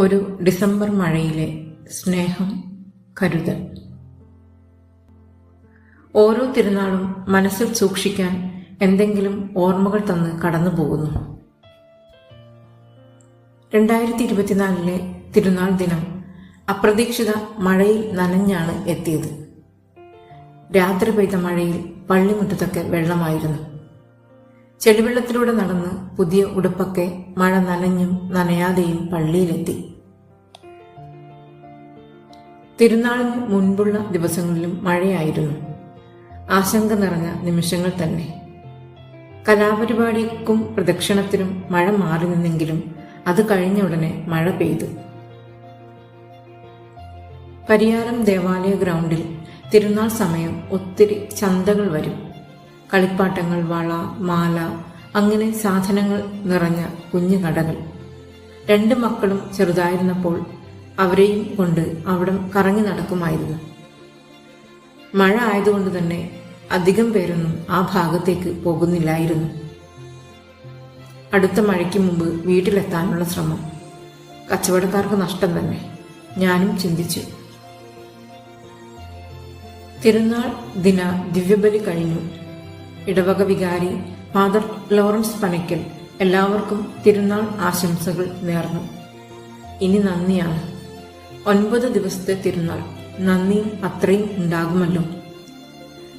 ഒരു ഡിസംബർ മഴയിലെ സ്നേഹം കരുതൽ. ഓരോ തിരുനാളും മനസ്സിൽ സൂക്ഷിക്കാൻ എന്തെങ്കിലും ഓർമ്മകൾ തന്ന് കടന്നു പോകുന്നു. രണ്ടായിരത്തി ഇരുപത്തിനാലിലെ തിരുനാൾ ദിനം അപ്രതീക്ഷിത മഴയിൽ നനഞ്ഞാണ് എത്തിയത്. രാത്രി പെയ്ത മഴയിൽ പള്ളിമുറ്റത്തൊക്കെ വെള്ളമായിരുന്നു. ചെളിവെള്ളത്തിലൂടെ നടന്ന് പുതിയ ഉടുപ്പൊക്കെ മഴ നനഞ്ഞും നനയാതെയും പള്ളിയിലെത്തി. തിരുനാളിന് മുൻപുള്ള ദിവസങ്ങളിലും മഴയായിരുന്നു. ആശങ്ക നിറഞ്ഞ നിമിഷങ്ങൾ തന്നെ. കലാപരിപാടിക്കും പ്രദക്ഷിണത്തിനും മഴ മാറി നിന്നെങ്കിലും അത് കഴിഞ്ഞ ഉടനെ മഴ പെയ്തു. പരിയാരം ദേവാലയ ഗ്രൗണ്ടിൽ തിരുനാൾ സമയം ഒത്തിരി ചന്തകൾ വരും. കളിപ്പാട്ടങ്ങൾ വള മാല അങ്ങനെ സാധനങ്ങൾ നിറഞ്ഞ കുഞ്ഞു കടകൾ. രണ്ട് മക്കളും ചെറുതായിരുന്നപ്പോൾ അവരെയും കൊണ്ട് അവിടം കറങ്ങി നടക്കുമായിരുന്നു. മഴ ആയതുകൊണ്ട് തന്നെ അധികം പേരൊന്നും ആ ഭാഗത്തേക്ക് പോകുന്നില്ലായിരുന്നു. അടുത്ത മഴയ്ക്ക് മുമ്പ് വീട്ടിലെത്താനുള്ള ശ്രമം. കച്ചവടക്കാർക്ക് നഷ്ടം തന്നെ. ഞാനും ചിന്തിച്ചു. തിരുനാൾ ദിന ദിവ്യബലി കഴിഞ്ഞു. ഇടവക വികാരി ഫാദർ ലോറൻസ് പനയ്ക്കൽ എല്ലാവർക്കും തിരുനാൾ ആശംസകൾ നേർന്നു. ഇനി നന്ദിയാണ്. ഒൻപത് ദിവസത്തെ തിരുനാൾ. നന്ദിയും അത്രയും ഉണ്ടാകുമല്ലോ.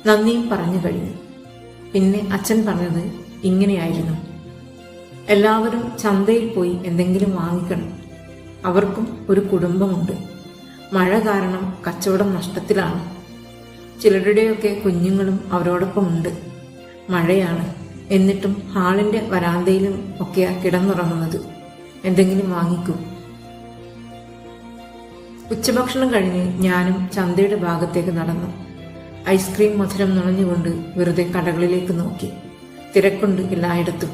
നന്ദിയും പറഞ്ഞു കഴിഞ്ഞു. പിന്നെ അച്ഛൻ പറഞ്ഞത് ഇങ്ങനെയായിരുന്നു. എല്ലാവരും ചന്തയിൽ പോയി എന്തെങ്കിലും വാങ്ങിക്കണം. അവർക്കും ഒരു കുടുംബമുണ്ട്. മഴ കാരണം കച്ചവടം നഷ്ടത്തിലാണ്. ചിലരുടെയൊക്കെ കുഞ്ഞുങ്ങളും അവരോടൊപ്പം ഉണ്ട് മഴയാണ്. എന്നിട്ടും ഹാളിന്റെ വരാന്തയിലും ഒക്കെയാ കിടന്നുറങ്ങുന്നത്. എന്തെങ്കിലും വാങ്ങിക്കൂ. ഉച്ചഭക്ഷണം കഴിഞ്ഞ് ഞാനും ചന്തയുടെ ഭാഗത്തേക്ക് നടന്നു. ഐസ്ക്രീം മധുരം നുണഞ്ഞുകൊണ്ട് വെറുതെ കടകളിലേക്ക് നോക്കി. തിരക്കുണ്ട് എല്ലായിടത്തും.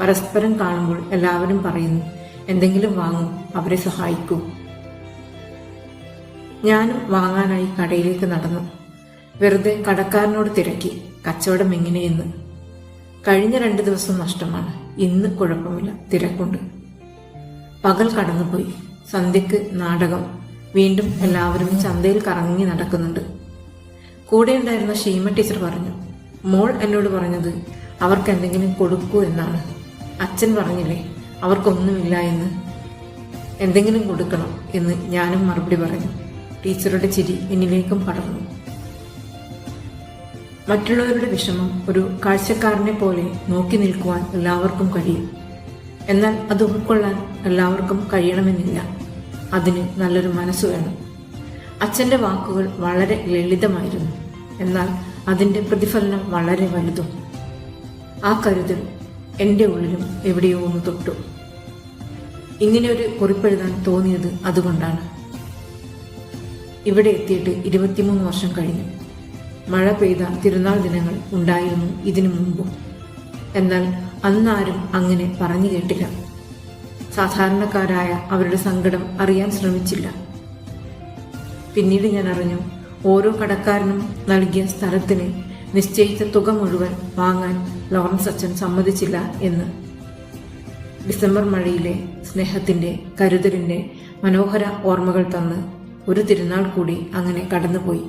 പരസ്പരം കാണുമ്പോൾ എല്ലാവരും പറയുന്നു എന്തെങ്കിലും വാങ്ങും അവരെ സഹായിക്കൂ. ഞാനും വാങ്ങാനായി കടയിലേക്ക് നടന്നു. വെറുതെ കടക്കാരനോട് തിരക്കി. കച്ചവടം എങ്ങനെയെന്ന് കഴിഞ്ഞ രണ്ട് ദിവസം നഷ്ടമാണ്. ഇന്ന് കുഴപ്പമില്ല. തിരക്കുണ്ട്. പകൽ കടന്നുപോയി. സന്ധ്യക്ക് നാടകം. വീണ്ടും എല്ലാവരും ചന്തയിൽ കറങ്ങി നടക്കുന്നുണ്ട്. കൂടെ ഉണ്ടായിരുന്ന ഷീമ ടീച്ചർ പറഞ്ഞു മോൾ എന്നോട് പറഞ്ഞത് അവർക്ക് എന്തെങ്കിലും കൊടുക്കൂ എന്നാണ്. അച്ഛൻ പറഞ്ഞില്ലേ അവർക്കൊന്നുമില്ല എന്ന്. എന്തെങ്കിലും കൊടുക്കണം എന്ന് ഞാനും മറുപടി പറഞ്ഞു. ടീച്ചറുടെ ചിരി എന്നിലേക്കും പടർന്നു. മറ്റുള്ളവരുടെ വിഷമം ഒരു കാഴ്ചക്കാരനെ പോലെ നോക്കി നിൽക്കുവാൻ എല്ലാവർക്കും കഴിയും. എന്നാൽ അത് ഉൾക്കൊള്ളാൻ എല്ലാവർക്കും കഴിയണമെന്നില്ല. അതിന് നല്ലൊരു മനസ്സ് വേണം. അച്ഛന്റെ വാക്കുകൾ വളരെ ലളിതമായിരുന്നു. എന്നാൽ അതിന്റെ പ്രതിഫലനം വളരെ വലുതും. ആ കരുതൽ എന്റെ ഉള്ളിലും എവിടെയോ ഒന്ന് തൊട്ടു. ഇങ്ങനെ ഒരു കുറിപ്പെഴുതാൻ തോന്നിയത് അതുകൊണ്ടാണ്. ഇവിടെ എത്തിയിട്ട് ഇരുപത്തിമൂന്ന് വർഷം കഴിഞ്ഞു. മഴ പെയ്ത തിരുനാൾ ദിനങ്ങൾ ഉണ്ടായിരുന്നു ഇതിനു മുമ്പും. എന്നാൽ അന്നാരും അങ്ങനെ പറഞ്ഞു കേട്ടില്ല. സാധാരണക്കാരായ അവരുടെ സങ്കടം അറിയാൻ ശ്രമിച്ചില്ല. പിന്നീട് ഞാൻ അറിഞ്ഞു ഓരോ കടക്കാരനും നൽകിയ സ്ഥലത്തിന് നിശ്ചയിച്ച തുക മുഴുവൻ വാങ്ങാൻ ലോറൻസ് അച്ഛൻ സമ്മതിച്ചില്ല എന്ന്. ഡിസംബർ മഴയിലെ സ്നേഹത്തിന്റെ കരുതലിന്റെ മനോഹര ഓർമ്മകൾ തന്ന് ഒരു തിരുനാൾ കൂടി അങ്ങനെ കടന്നുപോയി.